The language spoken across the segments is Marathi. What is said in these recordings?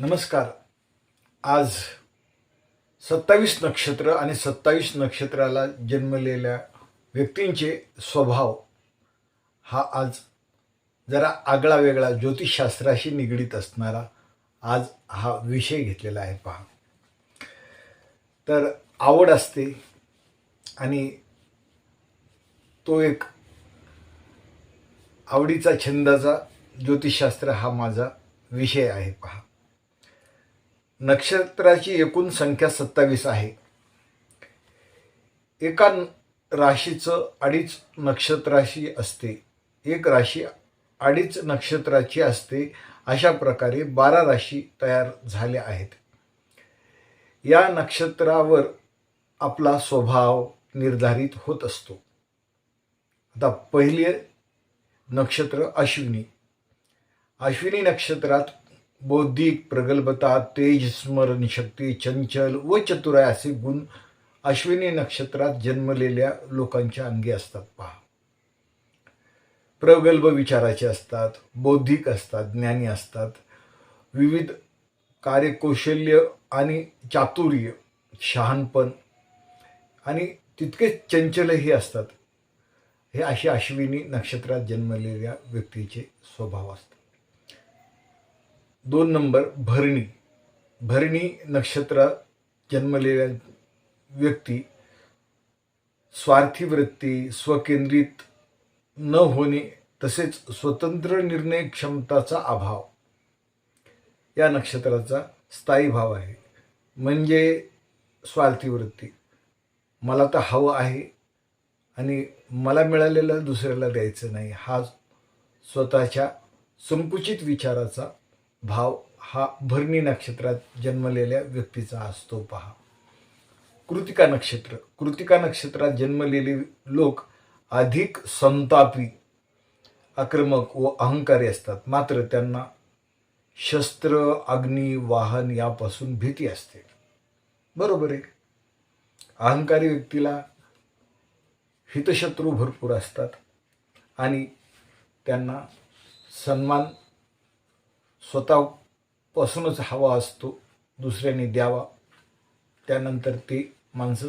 नमस्कार. आज सत्तावीस नक्षत्र आणि सत्तावीस नक्षत्राला जन्मलेल्या व्यक्तींचे स्वभाव हा आज जरा आगळा वेगळा ज्योतिषशास्त्राशी निगडीत असणारा आज हा विषय घेतलेला आहे पहा. तर आवड असते आणि तो एक आवडीचा छंदाचा ज्योतिषशास्त्र हा माझा विषय आहे पहा. नक्षत्राची एकूण संख्या सत्तावीस आहे. एका राशीचं अडीच नक्षत्राशी असते. एक राशी अडीच नक्षत्राची असते. अशा प्रकारे बारा राशी तयार झाल्या आहेत. या नक्षत्रावर आपला स्वभाव निर्धारित होत असतो. आता पहिले नक्षत्र अश्विनी. अश्विनी नक्षत्रात बौद्धिक प्रगल्भता तेज स्मरणशक्ती चंचल व चतुराय असे गुण अश्विनी नक्षत्रात जन्मलेल्या लोकांच्या अंगी असतात पहा. प्रगल्भ विचाराचे असतात बौद्धिक असतात ज्ञानी असतात. विविध कार्यकौशल्य आणि चातुर्य शहाणपण आणि तितकेच चंचलही असतात. हे असे अश्विनी नक्षत्रात जन्मलेल्या व्यक्तीचे स्वभाव असतात. दोन नंबर भरणी. भरणी नक्षत्रात जन्मलेल्या व्यक्ती स्वार्थी वृत्ती स्वकेंद्रित न होणे तसेच स्वतंत्र निर्णय क्षमताचा अभाव. या नक्षत्राचा स्थायी भाव आहे. म्हणजे स्वार्थी वृत्ती. मला तर हवं आहे आणि मला मिळालेलं दुसऱ्याला द्यायचं नाही. हा स्वतःच्या संकुचित विचाराचा भाव हा भरणी नक्षत्रात जन्मलेल्या व्यक्तीचा असतो पहा. कृतिका नक्षत्र. कृतिका नक्षत्रात जन्मलेले लोक अधिक संतापी आक्रमक व अहंकारी असतात. मात्र त्यांना शस्त्र अग्नी वाहन यापासून भीती असते. बरोबर आहे. अहंकारी व्यक्तीला हितशत्रू भरपूर असतात आणि त्यांना सन्मान स्वतःपासूनच हवा असतो दुसऱ्यांनी द्यावा. त्यानंतर ते माणसं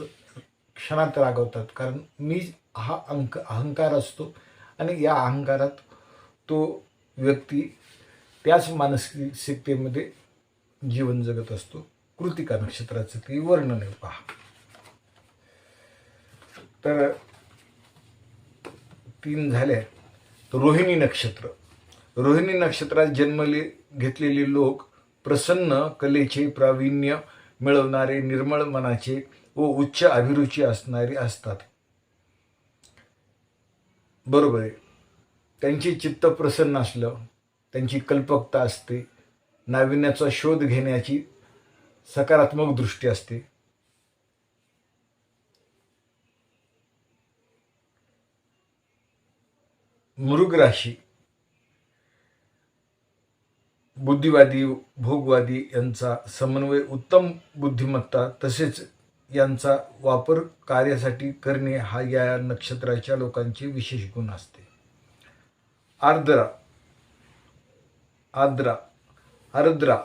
क्षणात रागवतात कारण मी हा अंक अहंकार असतो आणि या अहंकारात तो व्यक्ती त्याच मानसिकतेमध्ये जीवन जगत असतो. कृतिका नक्षत्राचं ते वर्णन आहे पहा. तर तीन झाले रोहिणी नक्षत्र. रोहिणी नक्षत्रात जन्मले घेतलेले लोक प्रसन्न कलेचे प्रावीण्य मिळवणारे निर्मळ मनाचे व उच्च अभिरुची असणारे असतात. बरोबर आहे. त्यांची चित्त प्रसन्न असलं त्यांची कल्पकता असते नाविन्याचा शोध घेण्याची सकारात्मक दृष्टी असते. मृग राशी बुद्धिवादी भोगवादी यांचा समन्वय उत्तम बुद्धिमत्ता तसेच यांचा वापर कार्यासाठी करणे हा या नक्षत्राच्या लोकांचे विशेष गुण असते. आर्द्रा आर्द्रा आर्द्रा.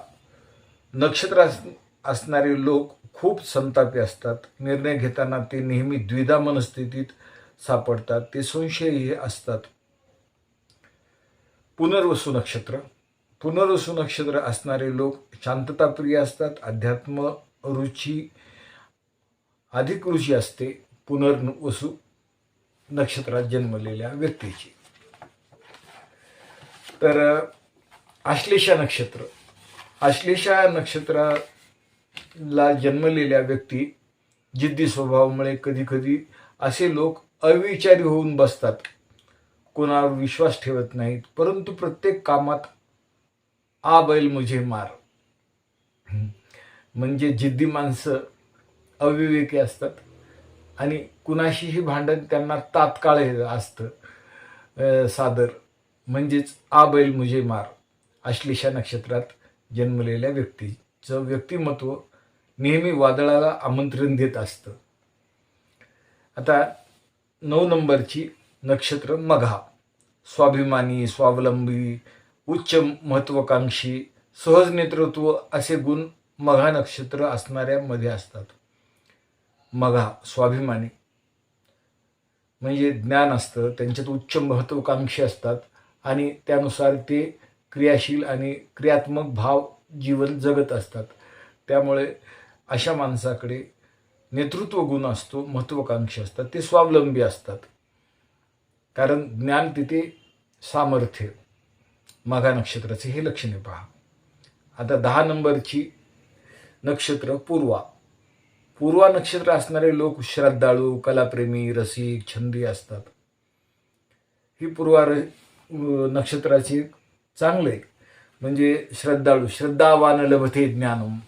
नक्षत्र असणारे लोक खूप संतापी असतात. निर्णय घेताना ते नेहमी द्विधा मनस्थितीत सापडतात. ते संशयही असतात. पुनर्वसू नक्षत्र. पुनर्वसू नक्षत्र असणारे लोक शांतताप्रिय असतात अध्यात्म रुची अधिक रुची असते पुनर्वसू नक्षत्रात जन्मलेल्या व्यक्तीची. तर आश्लेषा नक्षत्र. आश्लेषा नक्षत्राला जन्मलेल्या व्यक्ती जिद्दी स्वभावामुळे कधीकधी असे लोक अविचारी होऊन बसतात. कोणावर विश्वास ठेवत नाहीत परंतु प्रत्येक कामात आ बैल मुझे मार. म्हणजे जिद्दी माणसं अविवेकी असतात. आणि कुणाशीही भांडण त्यांना तात्काळ हे असतं. सादर. म्हणजेच आ बैल मुझे मार. आश्लेषा नक्षत्रात जन्मलेल्या व्यक्तीचं व्यक्तिमत्व नेहमी वादळाला आमंत्रण देत असतं. आता नऊ नंबरची नक्षत्र मघा. स्वाभिमानी स्वावलंबी उच्च महत्वाकांक्षी सहज नेतृत्व असे गुण मघा नक्षत्र असणाऱ्यामध्ये असतात. मघा स्वाभिमानी म्हणजे ज्ञान असतं त्यांच्यात उच्च महत्त्वाकांक्षी असतात आणि त्यानुसार ते क्रियाशील आणि क्रियात्मक भाव जीवन जगत असतात. त्यामुळे अशा माणसाकडे नेतृत्व गुण असतो महत्त्वाकांक्षी असतात ते स्वावलंबी असतात. कारण ज्ञान तिथे सामर्थ्य. माघा नक्षत्राचे हे लक्षणे पहा. आता दहा नंबरची नक्षत्र पूर्वा. पूर्वा नक्षत्र असणारे लोक श्रद्धाळू कलाप्रेमी रसिक छंदी असतात. ही पूर्वा नक्षत्राची चांगले म्हणजे श्रद्धाळू श्रद्धावान लभते ज्ञानम.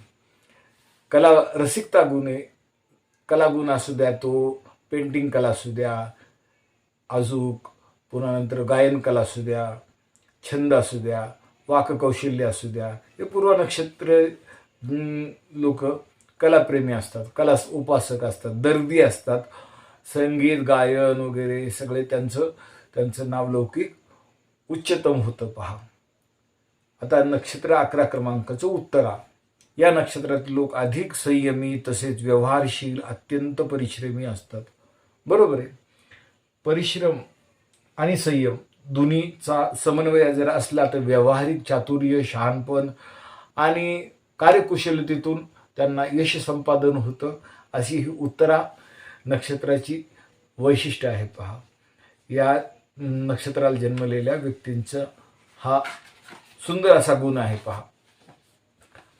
कला रसिकता गुणे कलागुण असू द्या तो पेंटिंग कला असू द्या अजूक पुन्हा नंतर गायन कला असू द्या छंद असू द्या वाककौशल्य असू द्या हे पूर्व नक्षत्र लोक कलाप्रेमी असतात कला उपासक असतात दर्दी असतात. संगीत गायन वगैरे सगळे त्यांचं त्यांचं नाव लौकिक उच्चतम होतं पहा. आता नक्षत्र अकरा क्रमांकाचं उत्तरा या नक्षत्रातील लोक अधिक संयमी तसेच व्यवहारशील अत्यंत परिश्रमी असतात. बरोबर आहे. परिश्रम आणि संयम दोन्हीचा समन्वय जर असला तर व्यावहारिक चातुर्य शहाणपण आणि कार्यकुशलतेतून त्यांना यश संपादन होतं अशी ही उत्तरा नक्षत्राची वैशिष्ट्य आहे पहा. या नक्षत्राला जन्मलेल्या व्यक्तींचा हा सुंदर असा गुण आहे पहा.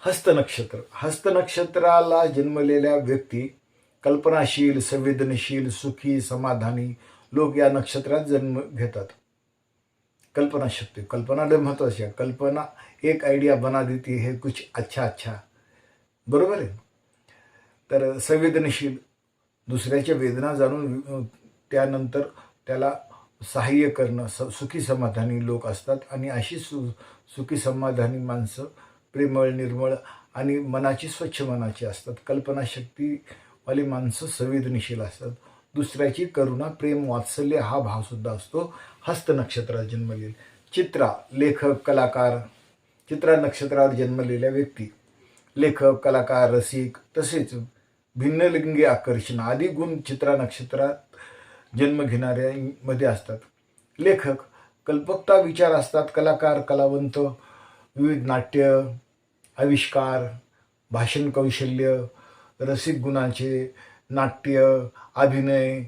हस्तनक्षत्र हस्तनक्षत्राला जन्मलेल्या व्यक्ती कल्पनाशील संवेदनशील सुखी समाधानी लोक या नक्षत्रात जन्म घेतात. कल्पनाशक्ती कल्पना लय महत्त्वाची आहे. कल्पना एक आयडिया बना देती हे कुछ अच्छा अच्छा. बरोबर आहे? तर संवेदनशील दुसऱ्याच्या वेदना जाणून त्यानंतर त्याला सहाय्य करणं स सुखी समाधानी लोक असतात आणि अशी सु सुखी समाधानी माणसं प्रेमळ निर्मळ आणि मनाची स्वच्छ मनाची असतात. कल्पनाशक्तीवाली माणसं संवेदनशील असतात. दुसऱ्याची करुणा प्रेम वात्सल्य हा भावसुद्धा असतो. हस्त नक्षत्रात जन्मलेली. चित्रा लेखक कलाकार. चित्रा नक्षत्रात जन्मलेल्या व्यक्ती. लेखक कलाकार रसिक तसेच भिन्नलिंगी आकर्षण आदी गुण चित्रा नक्षत्रात जन्म घेणाऱ्यामध्ये असतात. लेखक कल्पकता विचार असतात. कलाकार कलावंत विविध नाट्य आविष्कार भाषण कौशल्य रसिक गुणाचे नाट्य अभिनय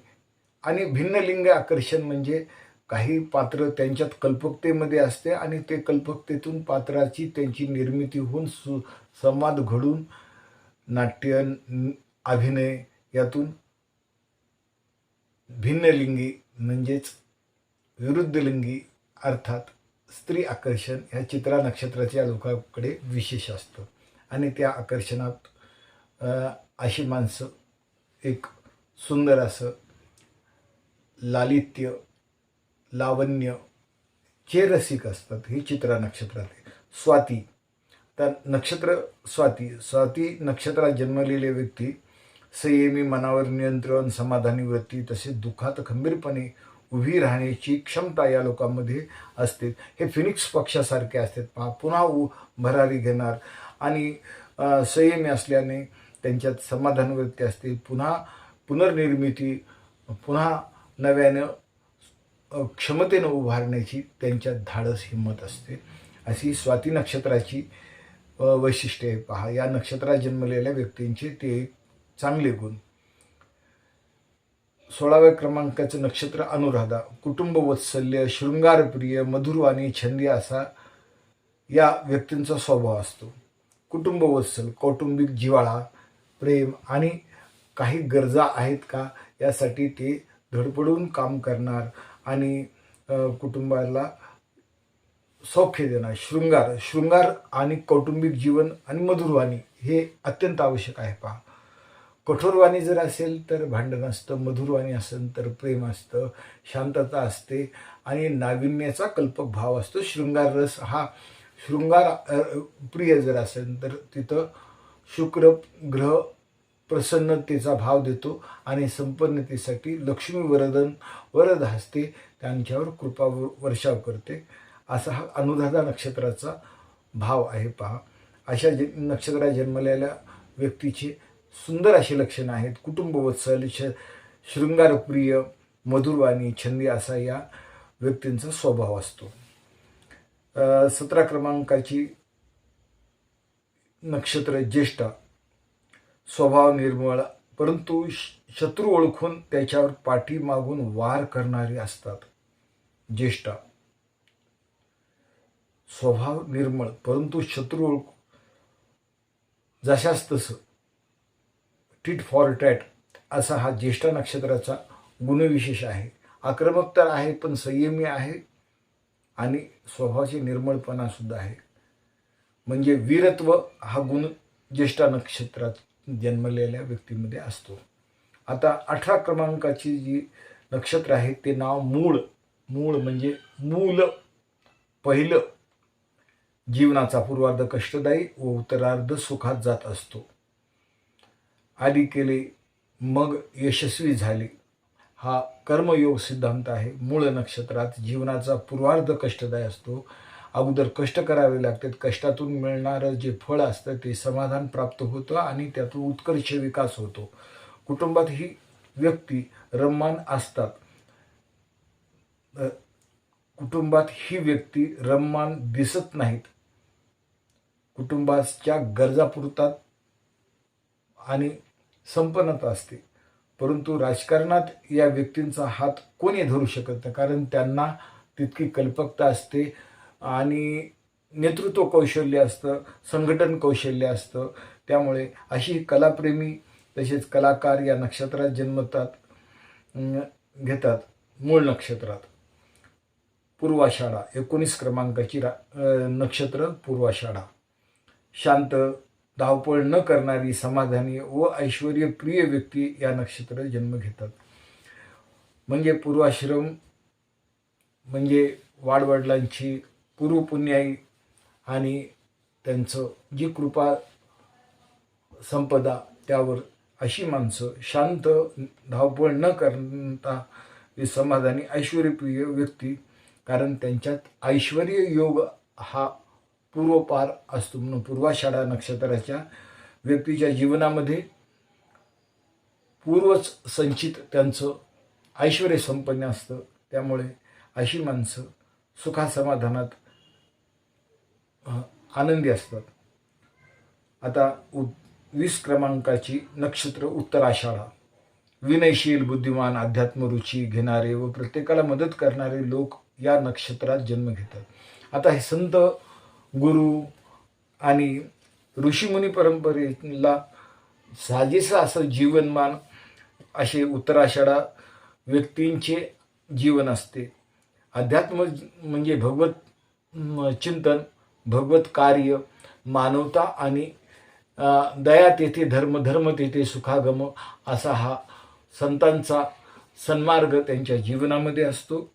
आणि भिन्न लिंग आकर्षण म्हणजे काही पात्र त्यांच्यात कल्पकतेमध्ये असते आणि ते कल्पकतेतून पात्राची त्यांची निर्मिती होऊन सु संवाद घडून नाट्य अभिनय यातून भिन्नलिंगी म्हणजेच विरुद्धलिंगी अर्थात स्त्री आकर्षण ह्या चित्रा नक्षत्राच्या लोकांकडे विशेष असतं. आणि त्या आकर्षणात अशी माणसं एक सुंदर असं लालित्य लावण्य जे रसिक असतात ही चित्रा नक्षत्रात स्वाती. तर नक्षत्र स्वाती. स्वाती नक्षत्रात जन्मलेले व्यक्ती संयमी मनावर नियंत्रण समाधानी वृत्ती तसेच दुःखात खंबीरपणे उभी राहण्याची क्षमता या लोकांमध्ये असते. हे फिनिक्स पक्षासारखे असतात. पहा पुन्हा उ भरारी घेणार. आणि संयमी असल्याने त्यांच्यात समाधान व्यक्ती असते पुन्हा पुनर्निर्मिती पुन्हा नव्यानं क्षमतेनं उभारण्याची त्यांच्यात धाडस हिंमत असते. अशी स्वाती नक्षत्राची वैशिष्ट्ये पहा या नक्षत्रात जन्मलेल्या व्यक्तींचे ते चांगले गुण. सोळाव्या क्रमांकाचं नक्षत्र अनुराधा कुटुंब वत्सल्य शृंगारप्रिय मधुरवाणी छंदी असा या व्यक्तींचा स्वभाव असतो. कुटुंब वत्सल कौटुंबिक जिवाळा प्रेम आणि काही गरजा आहेत का? यासाठी ते धडपडून काम करणार आणि कुटुंबाला सौख्य देणार. शृंगार शृंगार आणि कौटुंबिक जीवन आणि मधुरवाणी हे अत्यंत आवश्यक आहे पहा. कठोरवाणी जर असेल तर भांडण असतं मधुरवाणी असेल तर प्रेम असतं शांतता असते आणि नाविन्याचा कल्पक भाव असतो. शृंगार रस हा शृंगार प्रिय जर असेल तर तिथं शुक्र ग्रह प्रसन्नतेचा भाव देतो आणि संपन्नतेसाठी लक्ष्मी वरदन वरद हस्ते त्यांच्यावर कृपा वर्षाव करते. असा हा अनुराधा नक्षत्राचा भाव आहे पहा. अशा ज नक्षत्रात जन्मलेल्या व्यक्तीचे सुंदर अशी लक्षणं आहेत. कुटुंबवत्सल श शृंगारप्रिय मधुरवाणी छंदी असा या व्यक्तींचा स्वभाव असतो. सतरा क्रमांकाची नक्षत्र ज्येष्ठ स्वभाव निर्मळ परंतु श- शत्रू ओळखून त्याच्यावर पाठीमागून वार करणारी असतात. ज्येष्ठ स्वभाव निर्मळ परंतु शत्रू ओळख जशास तसं टिट फॉर टॅट असा हा ज्येष्ठ नक्षत्राचा गुणविशेष आहे. आक्रमक तर आहे पण संयमी आहे आणि स्वभावाची निर्मळपणासुद्धा आहे. म्हणजे वीरत्व हा गुण ज्येष्ठा नक्षत्रात जन्मलेल्या व्यक्तीमध्ये असतो. आता अठरा क्रमांकाची जी नक्षत्र आहे ते नाव मूळ मूळ म्हणजे मूल पहिलं जीवनाचा पूर्वार्ध कष्टदायी व उत्तरार्ध सुखात जात असतो. आधी केले मग यशस्वी झाले. हा कर्मयोग सिद्धांत आहे. मूळ नक्षत्रात जीवनाचा पूर्वार्ध कष्टदायी असतो. अगोदर कष्ट करावे लागतात. कष्टातून मिळणारं जे फळ असतं ते समाधान प्राप्त होतं आणि त्यातून उत्कर्ष विकास होतो. कुटुंबात ही व्यक्ती रममान असतात. कुटुंबात ही व्यक्ती रममान दिसत नाहीत. कुटुंबाच्या गरजा पुरतात आणि संपन्नता असते. परंतु राजकारणात या व्यक्तींचा हात कोणी धरू शकत नाही? कारण त्यांना तितकी कल्पकता असते आणि नेतृत्व कौशल्य असतं संघटन कौशल्य असतं. त्यामुळे अशी कलाप्रेमी तसेच कलाकार या नक्षत्रात जन्मतात घेतात मूळ नक्षत्रात. पूर्वाषाढा एकोणीस क्रमांकाची रा नक्षत्र पूर्वाषाढा. शांत धावपळ न करणारी समाधानी व ऐश्वर्यप्रिय व्यक्ती या नक्षत्रात जन्म घेतात. म्हणजे पूर्वाश्रम म्हणजे वाडवडिलांची पूर्वपुण्याई आणि त्यांचं जी कृपा संपदा त्यावर अशी माणसं शांत धावपळ न करता समाधानी ऐश्वर्यप्रिय व्यक्ती कारण त्यांच्यात ऐश्वर योग हा पूर्वपार असतो. म्हणून पूर्वाषाढा नक्षत्राच्या व्यक्तीच्या जीवनामध्ये पूर्वच संचित त्यांचं ऐश्वर संपन्न असतं. त्यामुळे अशी माणसं सुखासमाधानात आनंदी असतात. आता उ वीस क्रमांकाची नक्षत्र उत्तराषाढा. विनयशील बुद्धिमान अध्यात्मरुची घेणारे व प्रत्येकाला मदत करणारे लोक या नक्षत्रात जन्म घेतात. आता हे संत गुरु आणि ऋषीमुनी परंपरेला साजेसं असं जीवनमान असे उत्तराषाढा व्यक्तींचे जीवन असते. अध्यात्म म्हणजे भगवत चिंतन भगवत कार्य मानवता आणि दया तेथे धर्म धर्म तेथे सुखागम असा हा संतांचा सन्मार्ग त्यांच्या जीवनामध्ये असतो.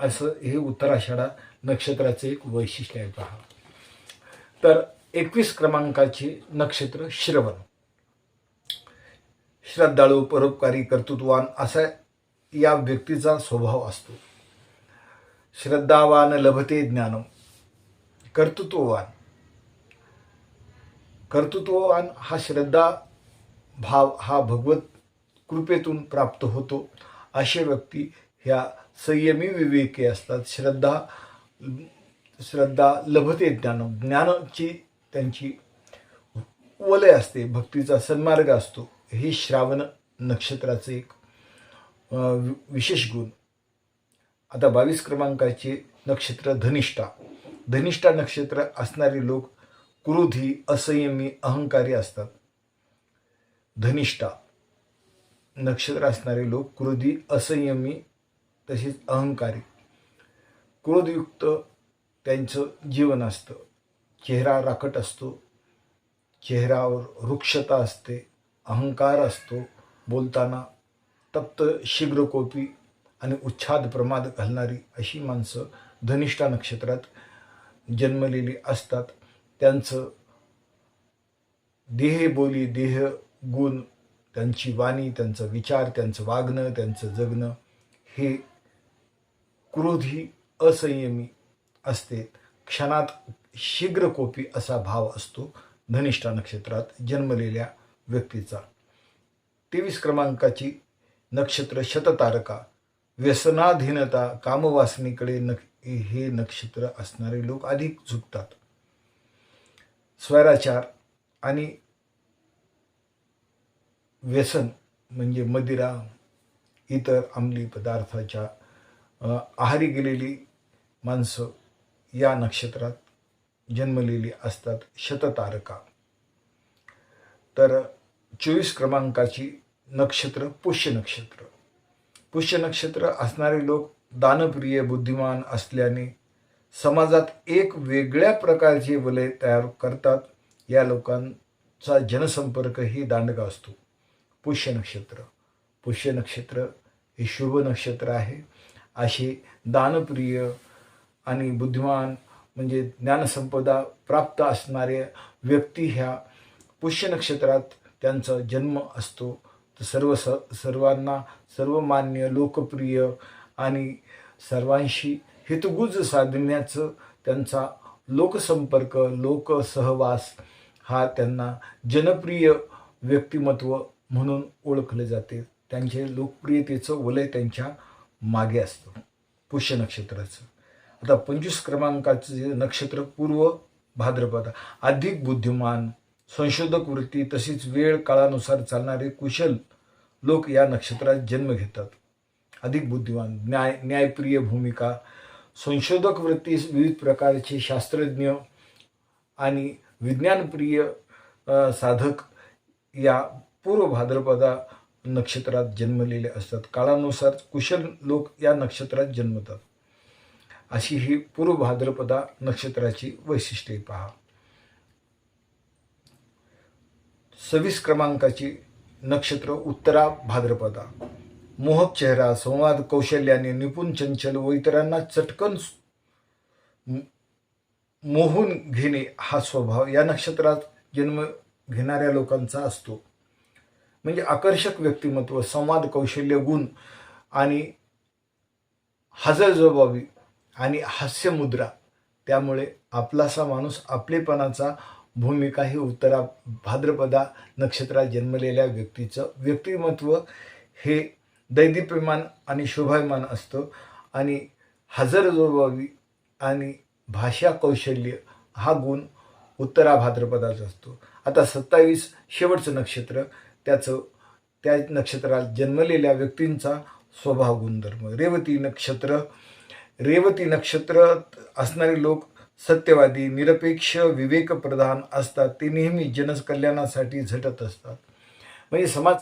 असं हे उत्तराषाढा नक्षत्राचं एक वैशिष्ट्य आहे पहा. तर एकवीस क्रमांकाचे नक्षत्र श्रवण. श्रद्धाळू परोपकारी कर्तृत्वान असा या व्यक्तीचा स्वभाव असतो. श्रद्धावान लभते ज्ञानम. कर्तृत्ववान. कर्तृत्ववान हा श्रद्धा भाव हा भगवत कृपेतून प्राप्त होतो. असे व्यक्ती ह्या संयमी विवेकी असतात. श्रद्धा श्रद्धा लभते ज्ञान ज्ञानाची त्यांची वलय असते. भक्तीचा सन्मार्ग असतो. हे श्रावण नक्षत्राचे एक विशेष गुण. आता बावीस क्रमांकाचे नक्षत्र धनिष्ठा. धनिष्ठा नक्षत्र असणारे लोक क्रोधी असंयमी अहंकारी असतात. धनिष्ठा नक्षत्र असणारे लोक क्रोधी असंयमी तसेच अहंकारी. क्रोधयुक्त त्यांचं जीवन असतं. चेहरा राखट असतो. चेहऱ्यावर वृक्षता असते. अहंकार असतो. बोलताना तप्त शीघ्रकोपी आणि उच्छाद प्रमाद घालणारी अशी माणसं धनिष्ठा नक्षत्रात जन्मलेली असतात. त्यांचं देह बोली देह गुण त्यांची वाणी त्यांचं विचार त्यांचं वागणं त्यांचं जगणं हे क्रोधी असंयमी असते. क्षणात शीघ्रकोपी असा भाव असतो धनिष्ठा नक्षत्रात जन्मलेल्या व्यक्तीचा. तेवीस क्रमांकाची नक्षत्र शततारका व्यसनाधीनता कामवासनेकडे न हे नक्षत्र असणारे लोक अधिक झुकतात. स्वैराचार आणि व्यसन म्हणजे मदिरा इतर अंमली पदार्थाच्या आहारी गेलेली माणसं या नक्षत्रात जन्मलेली असतात शततारका. तर चोवीस क्रमांकाची नक्षत्र पुष्य नक्षत्र. पुष्य नक्षत्र असणारे लोक दानप्रिय बुद्धिमान असल्याने समाजात एक वेगळ्या प्रकारचे वलय तयार करतात. या लोकांचा जनसंपर्कही दांडगा असतो. पुष्य नक्षत्र. पुष्य नक्षत्र हे शुभ नक्षत्र आहे. असे दानप्रिय आणि बुद्धिमान म्हणजे ज्ञानसंपदा प्राप्त असणाऱ्या व्यक्ती ह्या पुष्य नक्षत्रात त्यांचा जन्म असतो. सर्व स सर्वांना सर्वमान्य लोकप्रिय आणि सर्वांशी हितगुज साधण्याचं त्यांचा लोकसंपर्क लोकसहवास हा त्यांना जनप्रिय व्यक्तिमत्व म्हणून ओळखले जाते. त्यांचे लोकप्रियतेचं वलय त्यांच्या मागे असतं. पुष्य नक्षत्राचं. आता पंचवीस क्रमांकाचं जे नक्षत्र पूर्व भाद्रपद अधिक बुद्धिमान संशोधक वृत्ती तशीच वेळ काळानुसार चालणारे कुशल लोक या नक्षत्रात जन्म घेतात. अधिक बुद्धिमान न्याय न्यायप्रिय भूमिका संशोधक वृत्ती विविध प्रकारचे शास्त्रज्ञ आणि विज्ञानप्रिय साधक या पूर्व भाद्रपदा नक्षत्रात जन्मलेले असतात. काळानुसार कुशल लोक या नक्षत्रात जन्मतात. अशी ही पूर्व भाद्रपदा नक्षत्राची वैशिष्ट्ये पहा. सव्वीस क्रमांकाची नक्षत्र उत्तरा भाद्रपदा. मोहक चेहरा संवाद कौशल्याने निपुण चंचल व इतरांना चटकन मोहून घेणे हा स्वभाव या नक्षत्रात जन्म घेणाऱ्या लोकांचा असतो. म्हणजे आकर्षक व्यक्तिमत्व संवाद कौशल्य गुण आणि हजरजबाबी आणि हास्यमुद्रा. त्यामुळे आपलासा माणूस आपलेपणाचा भूमिका ही उत्तरा भाद्रपदा नक्षत्रात जन्मलेल्या व्यक्तीचं व्यक्तिमत्व हे दैदिप्यमान आणि शोभायमान असतं. आणि हजरजबाबी आणि भाषा कौशल्य हा गुण उत्तरा भाद्रपदाचा असतो. आता सत्तावीस शेवटचं नक्षत्र त्याचं त्या नक्षत्रात जन्मलेल्या व्यक्तींचा स्वभाव गुणधर्म. रेवती नक्षत्र रेवती नक्षत्र असणारे लोक सत्यवादी निरपेक्ष विवेकप्रधान असतात. ते नेहमी जनकल्याणासाठी झटत असतात. म्हणजे समाज